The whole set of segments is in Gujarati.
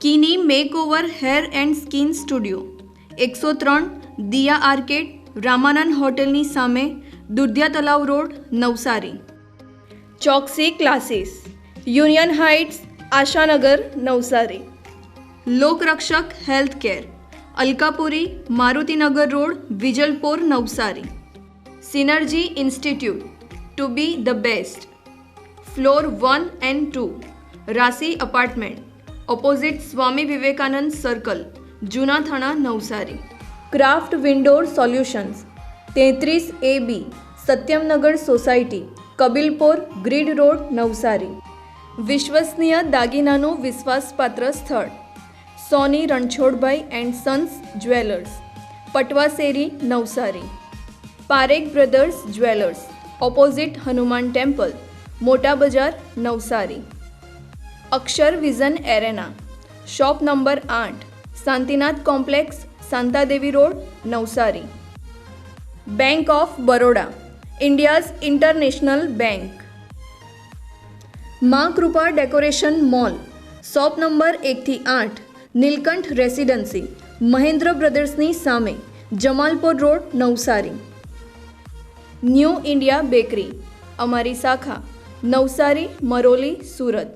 કિની makeover hair and skin studio, એકસો ત્રણ, દિયા આર્કેડ, રામાનંદ હોટેલની સામે, Dudhiya Talav road, Navsari. Choksi classes, union heights, Ashanagar, Navsari. Lokrakshak health care Alkapuri, Marutinagar road, Vijalpor, Navsari. Synergy institute, to be the best. Floor one and two Rasi apartment. Opposite Swami Vivekanand circle Juna Thana Navsari craft window solutions તેત્રીસ A B Satyamnagar society Kabilpore grid road Navsari વિશ્વસનીય દાગીનાનું વિશ્વાસપાત્ર સ્થળ Soni Ranchhodbhai and sons jewellers Patwaseri Navsari Parekh brothers jewellers opposite Hanuman temple મોટા બજાર Navsari Akshar vision arena shop number આઠ Shantinath complex Shantadevi road Navsari bank of Baroda India's international bank Maa Krupa decoration mall shop number એકથી આઠ નીલકંઠ રેસિડન્સી મહેન્દ્ર બ્રદર્સની સામે Jamalpur road Navsari new India bakery અમારી શાખા નવસારી મરોલી સુરત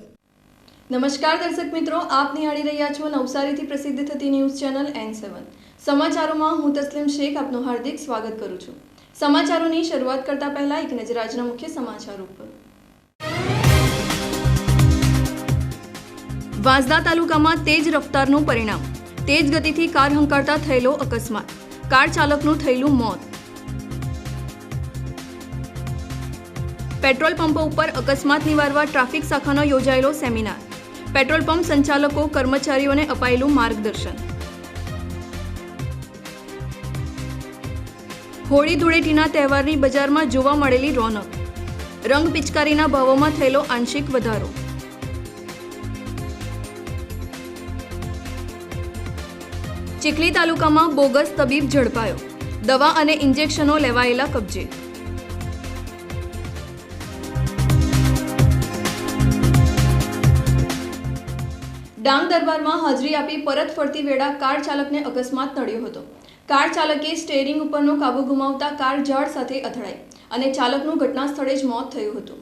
નમસ્કાર દર્શક મિત્રો, આપ નિહાળી રહ્યા છો નવસારીથી પ્રસિદ્ધ થતી ન્યૂઝ ચેનલ એન સેવન સમાચારોમાં હું તસ્લીમ શેખ, આપનું હાર્દિક સ્વાગત કરું છું. સમાચારોની શરૂઆત કરતા પહેલા એક નજર આજના મુખ્ય સમાચાર ઉપર. વાંસદા તાલુકામાં તેજ રફતારનું પરિણામ. તેજ ગતિથી કાર હંકારતા થયેલો અકસ્માત. કાર ચાલકનું થયેલું મોત. પેટ્રોલ પંપો ઉપર અકસ્માત નિવારવા ટ્રાફિક શાખાનો યોજાયેલો સેમિનાર. પેટ્રોલ પંપ સંચાલકો, કર્મચારીઓને અપાયેલું માર્ગદર્શન. હોળી ધૂળેટીના તહેવારની બજારમાં જોવા મળેલી રોનક. રંગ પિચકારીના ભાવોમાં થયેલો આંશિક વધારો. ચીખલી તાલુકામાં બોગસ તબીબ ઝડપાયો. દવા અને ઇન્જેક્શનો લેવાયેલા કબજે. ડાંગ દરબારમાં હાજરી આપી પરત ફરતી વેળા કાર ચાલકને અકસ્માત નડ્યો હતો. કાર ચાલકે સ્ટેરિંગ ઉપરનો કાબુ ગુમાવતા કાર ઝાડ સાથે અથડાઈ અને ચાલકનું ઘટના સ્થળે જ મોત થયું હતું.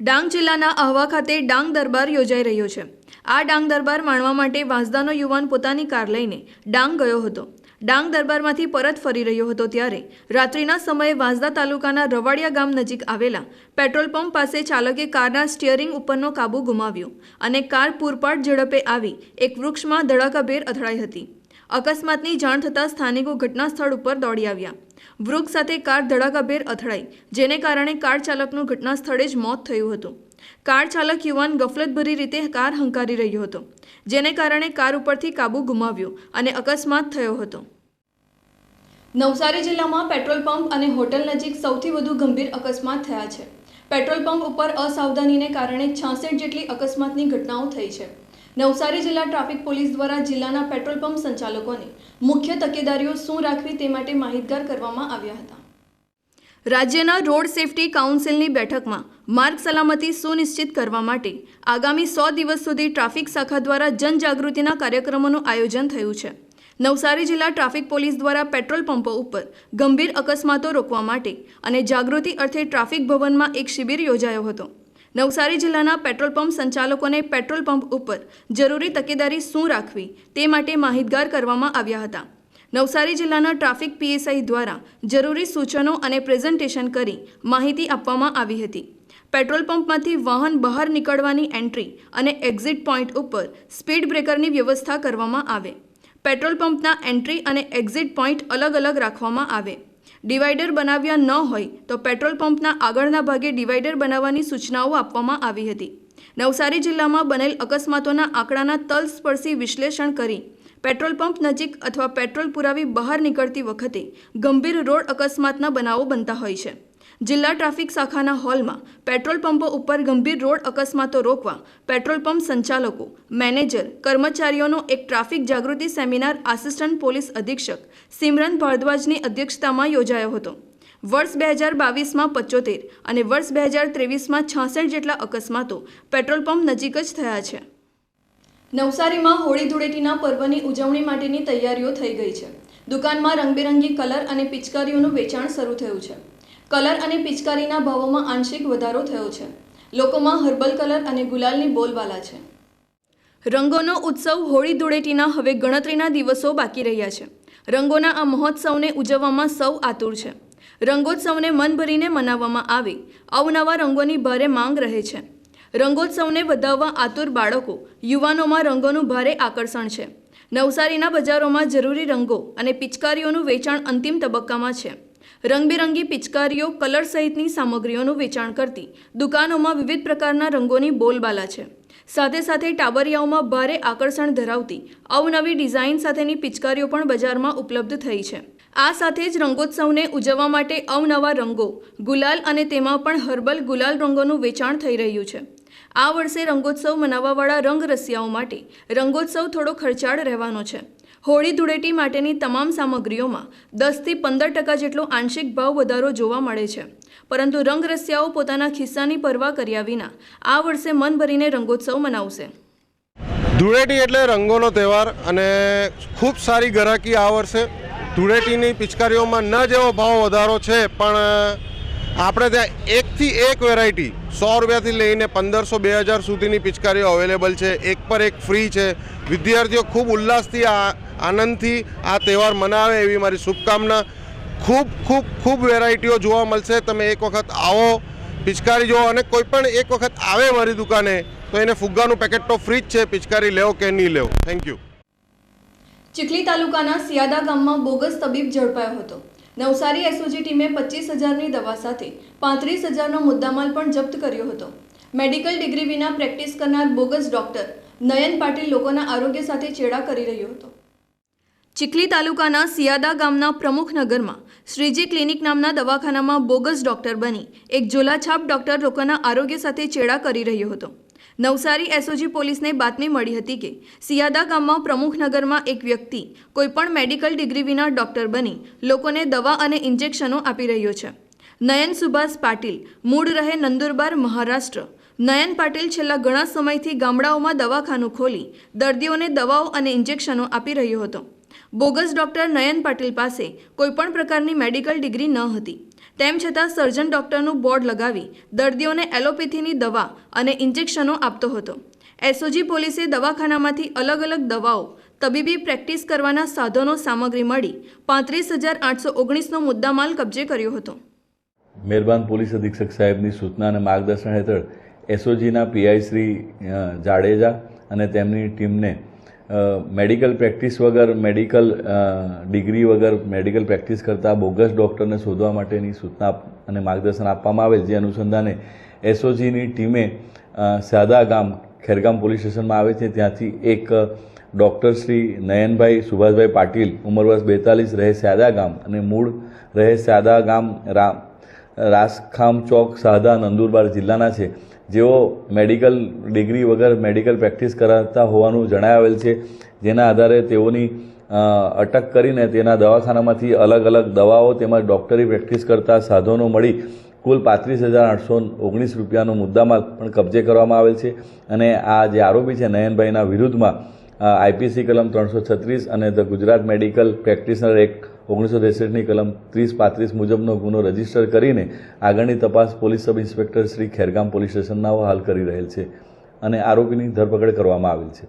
ડાંગ જિલ્લાના આહવા ખાતે ડાંગ દરબાર યોજાઈ રહ્યો છે. આ ડાંગ દરબાર માણવા માટે વાંસદાનો યુવાન પોતાની કાર લઈને ડાંગ ગયો હતો. ડાંગ દરબારમાંથી પરત ફરી રહ્યો હતો ત્યારે. રાત્રિના સમયે વાંસદા તાલુકાના રવાડિયા ગામ નજીક આવેલા પેટ્રોલ પંપ પાસે ચાલકે કારના સ્ટિયરિંગ ઉપરનો કાબુ ગુમાવ્યો અને કાર પૂરપાટ ઝડપે આવી એક વૃક્ષમાં ધડાકાભેર અથડાઈ હતી. અકસ્માતની જાણ થતાં સ્થાનિકો ઘટના સ્થળ ઉપર દોડી આવ્યા. વૃક્ષ સાથે કાર ધડાકાભેર અથડાઈ, જેને કારણે કાર ચાલકનું ઘટના સ્થળે જ મોત થયું હતું. કાર ચાલક યુવાન ગફલતભરી રીતે કાર હંકારી રહ્યો હતો, જેને કારણે કાર ઉપરથી કાબુ ગુમાવ્યો અને અકસ્માત થયો હતો. નવસારી જિલ્લામાં પેટ્રોલ પંપ અને હોટલ નજીક સૌથી વધુ ગંભીર અકસ્માત થયા છે. પેટ્રોલ પંપ ઉપર અસાવધાનીને કારણે છાસઠ જેટલી અકસ્માતની ઘટનાઓ થઈ છે. નવસારી જિલ્લા ટ્રાફિક પોલીસ દ્વારા જિલ્લાના પેટ્રોલ પંપ સંચાલકોને મુખ્ય તકેદારીઓ શું રાખવી તે માટે માહિતગાર કરવામાં આવ્યા હતા. રાજ્યના રોડ સેફટી કાઉન્સિલની બેઠકમાં માર્ગ સલામતી સુનિશ્ચિત કરવા માટે આગામી સો દિવસ સુધી ટ્રાફિક શાખા દ્વારા જનજાગૃતિના કાર્યક્રમોનું આયોજન થયું છે. નવસારી જિલ્લા ટ્રાફિક પોલીસ દ્વારા પેટ્રોલ પંપો ઉપર ગંભીર અકસ્માતો રોકવા માટે અને જાગૃતિ અર્થે ટ્રાફિક ભવનમાં એક શિબિર યોજાયો હતો. નવસારી જિલ્લાના પેટ્રોલ પંપ સંચાલકોને પેટ્રોલ પંપ ઉપર જરૂરી તકેદારી શું રાખવી તે માટે માહિતગાર કરવામાં આવ્યા હતા. નવસારી જિલ્લાના ટ્રાફિક પીએસઆઈ દ્વારા જરૂરી સૂચનો અને પ્રેઝન્ટેશન કરી માહિતી આપવામાં આવી હતી. પેટ્રોલ પંપમાંથી વાહન બહાર નીકળવાની એન્ટ્રી અને એક્ઝિટ પોઈન્ટ ઉપર સ્પીડ બ્રેકરની વ્યવસ્થા કરવામાં આવે. પેટ્રોલ પંપના એન્ટ્રી અને એક્ઝિટ પોઈન્ટ અલગ અલગ રાખવામાં આવે. ડિવાઈડર બનાવ્યા ન હોય તો પેટ્રોલ પંપના આગળના ભાગે ડિવાઈડર બનાવવાની સૂચનાઓ આપવામાં આવી હતી. નવસારી જિલ્લામાં બનેલ અકસ્માતોના આંકડાના તલસ્પર્શી વિશ્લેષણ કરી પેટ્રોલ પંપ નજીક અથવા પેટ્રોલ પુરાવી બહાર નીકળતી વખતે ગંભીર રોડ અકસ્માતના બનાવો બનતા હોય છે. જિલ્લા ટ્રાફિક શાખાના હોલમાં પેટ્રોલ પંપો ઉપર ગંભીર રોડ અકસ્માતો રોકવા પેટ્રોલ પંપ સંચાલકો, મેનેજર, કર્મચારીઓનો એક ટ્રાફિક જાગૃતિ સેમિનાર આસિસ્ટન્ટ પોલીસ અધિક્ષક સિમરન ભારદ્વાજની અધ્યક્ષતામાં યોજાયો હતો. વર્ષ બે હજાર બાવીસમાં પચોતેર અને વર્ષ બે હજાર ત્રેવીસમાં છાસઠ જેટલા અકસ્માતો પેટ્રોલ પંપ નજીક જ થયા છે. નવસારીમાં હોળી ધૂળેટીના પર્વની ઉજવણી માટેની તૈયારીઓ થઈ ગઈ છે. દુકાનમાં રંગબેરંગી કલર અને પિચકારીઓનું વેચાણ શરૂ થયું છે. કલર અને પિચકારીના ભાવોમાં આંશિક વધારો થયો છે. લોકોમાં હર્બલ કલર અને ગુલાલની બોલબાલા છે. રંગોનો ઉત્સવ હોળી ધૂળેટીના હવે ગણતરીના દિવસો બાકી રહ્યા છે. રંગોના આ મહોત્સવને ઉજવવામાં સૌ આતુર છે. રંગોત્સવને મન ભરીને મનાવવામાં આવે, અવનવા રંગોની ભારે માંગ રહે છે. રંગોત્સવને વધાવવા આતુર બાળકો, યુવાનોમાં રંગોનું ભારે આકર્ષણ છે. નવસારીના બજારોમાં જરૂરી રંગો અને પિચકારીઓનું વેચાણ અંતિમ તબક્કામાં છે. રંગબેરંગી પિચકારીઓ, કલર સહિતની સામગ્રીઓનું વેચાણ કરતી દુકાનોમાં વિવિધ પ્રકારના રંગોની બોલબાલા છે. સાથે સાથે ટાબરિયાઓમાં ભારે આકર્ષણ ધરાવતી અવનવી ડિઝાઇન સાથેની પિચકારીઓ પણ બજારમાં ઉપલબ્ધ થઈ છે. આ સાથે જ રંગોત્સવને ઉજવવા માટે અવનવા રંગો, ગુલાલ અને તેમાં પણ હર્બલ ગુલાલ રંગોનું વેચાણ થઈ રહ્યું છે. આ વર્ષે રંગોત્સવ મનાવવાવાળા રંગ રસિયાઓ માટે રંગોત્સવ થોડો ખર્ચાળ રહેવાનો છે. હોળી ધૂળેટી માટેની તમામ સામગ્રીઓમાં દસથી પંદર ટકા જેટલો આંશિક ભાવ વધારો જોવા મળે છે. પરંતુ રંગરસિયાઓ પોતાના ખિસ્સાની પરવા કર્યા વિના આ વર્ષે મન ભરીને રંગોત્સવ મનાવશે. ધૂળેટી એટલે રંગોનો તહેવાર અને ખૂબ સારી ગ્રાહકી આ વર્ષે ધૂળેટીની પિચકારીઓમાં ન જેવો ભાવ વધારો છે, પણ આપણે ત્યાં એકથી એક વેરાયટી સો રૂપિયાથી લઈને પંદરસો બે હજાર સુધીની પિચકારીઓ અવેલેબલ છે. એક પર એક ફ્રી છે. વિદ્યાર્થીઓ ખૂબ ઉલ્લાસથી આ આનંદથી આ તહેવાર મનાવે એવી મારી શુભકામના. ખૂબ ખૂબ ખૂબ વેરાયટીઓ જોવા મળશે. તમે એક વખત આવો, પિચકારી જુઓ અને કોઈ પણ એક વખત આવે મારી દુકાને, તો એને ફુગ્ગાનું પેકેટ તો ફ્રી જ છે. પિચકારી લેવો કે નહીં લેવો? થેન્ક યુ ચીખલી તાલુકાના સિયાદા ગામમાં બોગસ તબીબ ઝડપાયો હતો. નવસારી એસઓજી ટીમે પચીસ હજારની દવા સાથે પાંત્રીસ હજારનો મુદ્દામાલ પણ જપ્ત કર્યો હતો. મેડિકલ ડિગ્રી વિના પ્રેક્ટિસ કરનાર બોગસ ડોક્ટર નયન પાટીલ લોકોના આરોગ્ય સાથે ચેડા કરી રહ્યો હતો. ચીખલી તાલુકાના સિયાદા ગામના પ્રમુખનગરમાં શ્રીજી ક્લિનિક નામના દવાખાનામાં બોગસ ડોક્ટર બની એક ઝોલાછાપ ડોક્ટર લોકોના આરોગ્ય સાથે ચેડા કરી રહ્યો હતો. નવસારી એસઓજી પોલીસને બાતમી મળી હતી કે સિયાદા ગામમાં પ્રમુખનગરમાં એક વ્યક્તિ કોઈપણ મેડિકલ ડિગ્રી વિના ડોક્ટર બની લોકોને દવા અને ઇન્જેક્શનો આપી રહ્યો છે. નયન સુભાષ પાટીલ મૂળ રહે નંદુરબાર, મહારાષ્ટ્ર. નયન પાટીલ છેલ્લા ઘણા સમયથી ગામડાઓમાં દવાખાનું ખોલી દર્દીઓને દવાઓ અને ઇન્જેક્શનો આપી રહ્યો હતો. બોગસ ડોક્ટર નયન પાટીલ પાસે કોઈપણ પ્રકારની મેડિકલ ડિગ્રી ન હતી. તેમ છતાં સર્જન ડોક્ટરનું બોર્ડ લગાવી દર્દીઓને એલોપેથીની દવા અને ઇન્જેક્શનો આપતો હતો. એસઓજી પોલીસે દવાખાનામાંથી અલગ અલગ દવાઓ, તબીબી પ્રેક્ટિસ કરવાના સાધનો સામગ્રી મળી પાંત્રીસ હજાર આઠસો ઓગણીસનો મુદ્દામાલ કબજે કર્યો હતો. મહેરબાન પોલીસ અધિક્ષક સાહેબની સૂચના અને માર્ગદર્શન હેઠળ એસઓજીના પીઆઈ શ્રી જાડેજા અને તેમની ટીમને મેડિકલ પ્રેક્ટિસ વગર મેડિકલ ડિગ્રી વગર મેડિકલ પ્રેક્ટિસ કરતા બોગસ ડૉક્ટરને શોધવા માટેની સૂચના અને માર્ગદર્શન આપવામાં આવેલ જે અનુસંધાને એસઓજીની ટીમે સાદા ગામ ખેરગામ પોલીસ સ્ટેશનમાં આવે છે. ત્યાંથી એક ડૉક્ટર શ્રી નયનભાઈ સુભાષભાઈ પાટીલ, ઉંમર વર્ષ બેતાલીસ, રહે સાદા ગામ અને મૂળ રહે સાદા ગામ રામ રાસખામ ચોક સાદા નંદુરબાર જિલ્લાના છે. જેઓ મેડિકલ ડિગ્રી વગર મેડિકલ પ્રેક્ટિસ કરાતા હોવાનું જણાવેલ છે, જેના આધારે તેઓની અટક કરીને તેના દવાખાનામાંથી અલગ અલગ દવાઓ તેમજ ડૉક્ટરી પ્રેક્ટિસ કરતા સાધનો મળી કુલ પાંત્રીસ હજાર આઠસો ઓગણીસ રૂપિયાનો મુદ્દામાલ પણ કબજે કરવામાં આવેલ છે. અને આ જે આરોપી છે નયનભાઈના વિરુદ્ધમાં આઈપીસી કલમ ત્રણસો છત્રીસ અને the Gujarat medical practitioner act ઓગણીસો ત્રેસઠની કલમ ત્રીસ પાંત્રીસ મુજબનો ગુનો રજિસ્ટર કરીને આગળની તપાસ police sub inspector Shri Khergam police સ્ટેશનના હાલ કરી રહેલ છે અને આરોપીની ધરપકડ કરવામાં આવેલ છે.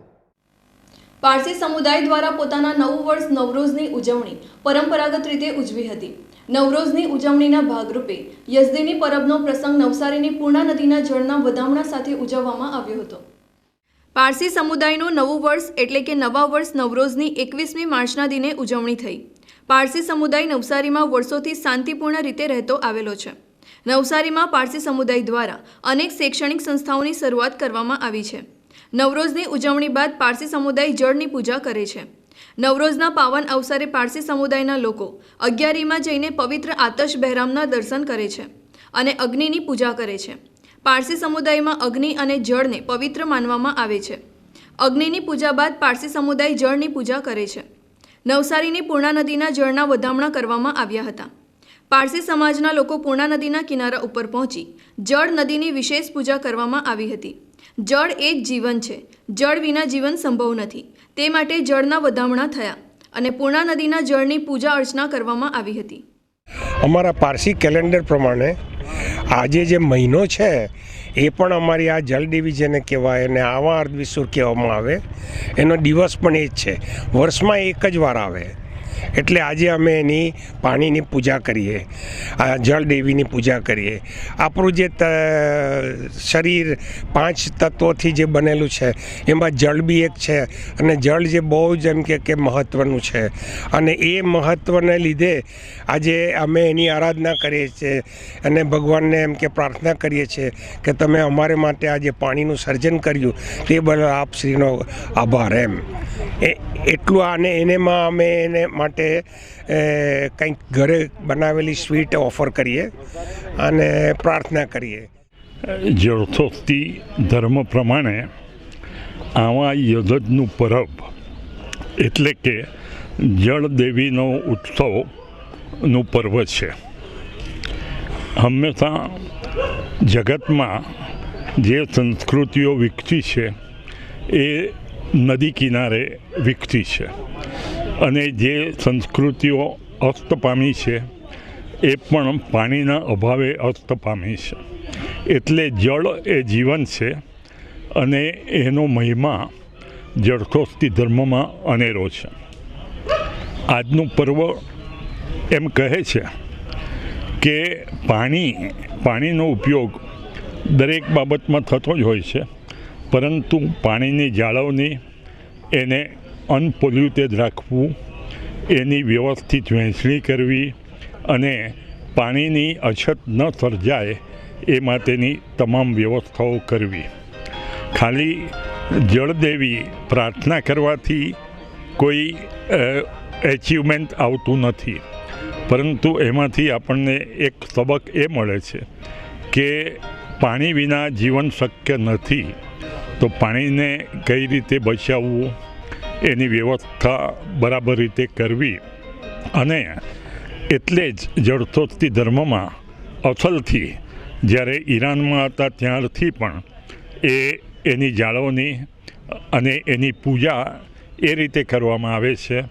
પારસી સમુદાય દ્વારા પોતાના નવું વર્ષ નવરોઝની ઉજવણી પરંપરાગત રીતે ઉજવી હતી. નવરોઝની ઉજવણીના ભાગરૂપે યઝદીની પરબનો પ્રસંગ નવસારીની પૂર્ણા નદીના જળના વધામણા સાથે ઉજવવામાં આવ્યો હતો. પારસી સમુદાયનું નવું વર્ષ એટલે કે નવા વર્ષ નવરોઝની એકવીસમી માર્ચના દિને ઉજવણી થઈ. પારસી સમુદાય નવસારીમાં વર્ષોથી શાંતિપૂર્ણ રીતે રહેતો આવેલો છે. નવસારીમાં પારસી સમુદાય દ્વારા અનેક શૈક્ષણિક સંસ્થાઓની શરૂઆત કરવામાં આવી છે. નવરોઝની ઉજવણી બાદ પારસી સમુદાય જળની પૂજા કરે છે. નવરોઝના પાવન અવસરે પારસી સમુદાયના લોકો અગિયારીમાં જઈને પવિત્ર આતશ બહેરામના દર્શન કરે છે અને અગ્નિની પૂજા કરે છે. પારસી સમુદાયમાં અગ્નિ અને જળને પવિત્ર માનવામાં આવે છે. અગ્નિની પૂજા બાદ પારસી સમુદાય જળની પૂજા કરે છે. નવસારીની પૂર્ણા નદીના જળના વધામણા કરવામાં આવ્યા હતા. પારસી સમાજના લોકો પૂર્ણા નદીના કિનારા ઉપર પહોંચી જળ નદીની વિશેષ પૂજા કરવામાં આવી હતી. જળ એ જ જીવન છે. જળ વિના જીવન સંભવ નથી. તે માટે જળના વધામણા થયા અને પૂર્ણા નદીના જળની પૂજા અર્ચના કરવામાં આવી હતી. અમારા પારસી કેલેન્ડર પ્રમાણે આજે જે મહિનો છે, એ પણ અમારી આ જલદેવી જેને કહેવાય અને આવા અર્ધવિસુર કહેવામાં આવે. એનો દિવસ પણ એ જ છે. વર્ષમાં એક જ વાર આવે. એટલે આજે અમે એની પાણીની પૂજા કરીએ. આ જલદેવીની પૂજા કરીએ. આપણું જે શરીર પાંચ તત્વોથી જે બનેલું છે, એમાં જળ બી એક છે અને જળ જે બહુ જ એમ કે કે મહત્ત્વનું છે. અને એ મહત્ત્વને લીધે આજે અમે એની આરાધના કરીએ છીએ અને ભગવાનને એમ કે પ્રાર્થના કરીએ છીએ કે તમે અમારે માટે આજે પાણીનું સર્જન કર્યું, તે બદલ આપ શ્રીનો આભાર એમ. એટલું આને એનેમાં અમે એને માટે કંઈક ઘરે બનાવેલી સ્વીટ ઓફર કરીએ અને પ્રાર્થના કરીએ. જળથોસ્તી ધર્મ પ્રમાણે આવા યજ્ઞનું પરબ, એટલે કે જળદેવીનો ઉત્સવનું પર્વ છે. હંમેશા જગતમાં જે સંસ્કૃતિઓ વિકસી છે, એ નદી કિનારે વિકસી છે. અને જે સંસ્કૃતિઓ અસ્ત પામી છે, એ પણ પાણીના અભાવે અસ્ત પામી છે. એટલે જળ એ જીવન છે અને એનો મહિમા જળખોસ્તી ધર્મમાં અનેરો છે. આજનું પર્વ એમ કહે છે કે પાણી, પાણીનો ઉપયોગ દરેક બાબતમાં થતો જ હોય છે, પરંતુ પાણીની જાળવણી એને અનપોલ્યુટેડ રાખવું, એની વ્યવસ્થિત વહેંચણી કરવી અને પાણીની અછત ન સર્જાય એ માટેની તમામ વ્યવસ્થાઓ કરવી. ખાલી જળદેવી પ્રાર્થના કરવાથી કોઈ એચિવમેન્ટ આવતું નથી. પરંતુ એમાંથી આપણને એક સબક એ મળે છે કે પાણી વિના જીવન શક્ય નથી. તો પાણીને કઈ રીતે બચાવવું? એની વ્યવસ્થા બરાબર રીતે કરવી અને એટલે જ જડથોતથી ધર્મમાં અસલથી જ્યારે ઈરાનમાં હતા ત્યારથી પણ એ એની જાળવણી અને એની પૂજા એ રીતે કરવામાં આવે છે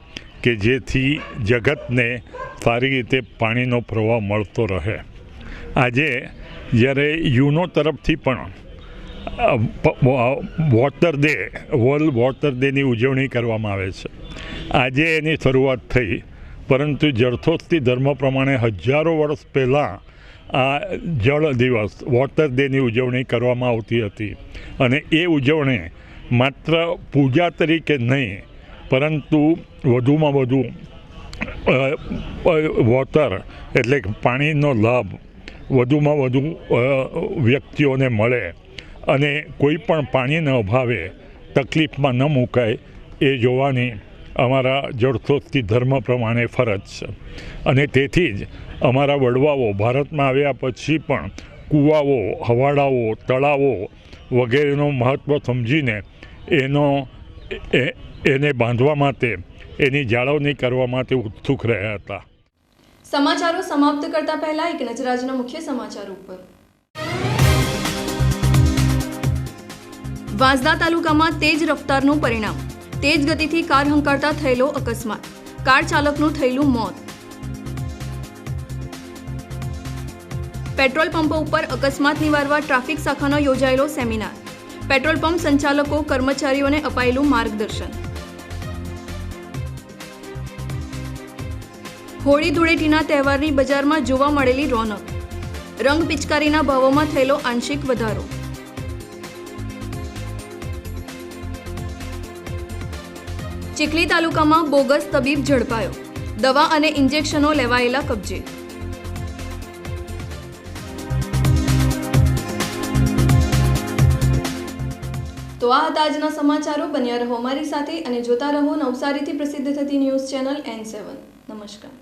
કે જેથી જગતને સારી રીતે પાણીનો પ્રવાહ મળતો રહે. આજે જ્યારે યુનો તરફથી પણ વોટર ડે, વર્લ્ડ વોટર ડેની ઉજવણી કરવામાં આવે છે. આજે એની શરૂઆત થઈ, પરંતુ જળથોસ્તી ધર્મ પ્રમાણે હજારો વર્ષ પહેલાં આ જળ દિવસ, વોટર ડેની ઉજવણી કરવામાં આવતી હતી. અને એ ઉજવણી માત્ર પૂજા તરીકે નહીં, પરંતુ વધુમાં વધુ વોટર એટલે કે પાણીનો લાભ વધુમાં વધુ વ્યક્તિઓને મળે. અને કોઈ પણ પાણીના અભાવે, તકલીફમાં ન મુકાય, એ જોવાની અમારા જળસ્રોતથી ધર્મ પ્રમાણે ફરજ છે. અને તેથી જ અમારા વડવાઓ ભારતમાં આવ્યા પછી પણ કૂવાઓ, હવાડાઓ, તળાવો વગેરેનું મહત્ત્વ સમજીને એનો એને બાંધવા માટે, એની જાળવણી કરવા માટે ઉત્સુક રહ્યા હતા. સમાચારો સમાપ્ત કરતા પહેલા એક નજર આજના મુખ્ય સમાચાર ઉપર. વાંસદા તાલુકામાં તેજ રફતારનું પરિણામ. તેજ ગતિથી કાર હંકારતા થયેલો અકસ્માત. કાર ચાલકનું થયેલું મોત. પેટ્રોલ પંપ ઉપર અકસ્માત નિવારવા ટ્રાફિક શાખાનો યોજાયેલો સેમિનાર. પેટ્રોલ પંપ સંચાલકો, કર્મચારીઓને અપાયેલું માર્ગદર્શન. હોળી ધૂળેટીના તહેવારની બજારમાં જોવા મળેલી રોનક. રંગ પિચકારીના ભાવોમાં થયેલો આંશિક વધારો. ચીખલી તાલુકામાં બોગસ તબીબ ઝડપાયો. દવા અને ઇન્જેક્શનો લેવાયેલા કબજે. તો આ હતા આજના સમાચારો. બન્યા રહો અમારી સાથે અને જોતા રહો નવસારીથી પ્રસિદ્ધ થતી ન્યૂઝ ચેનલ એન સેવન નમસ્કાર.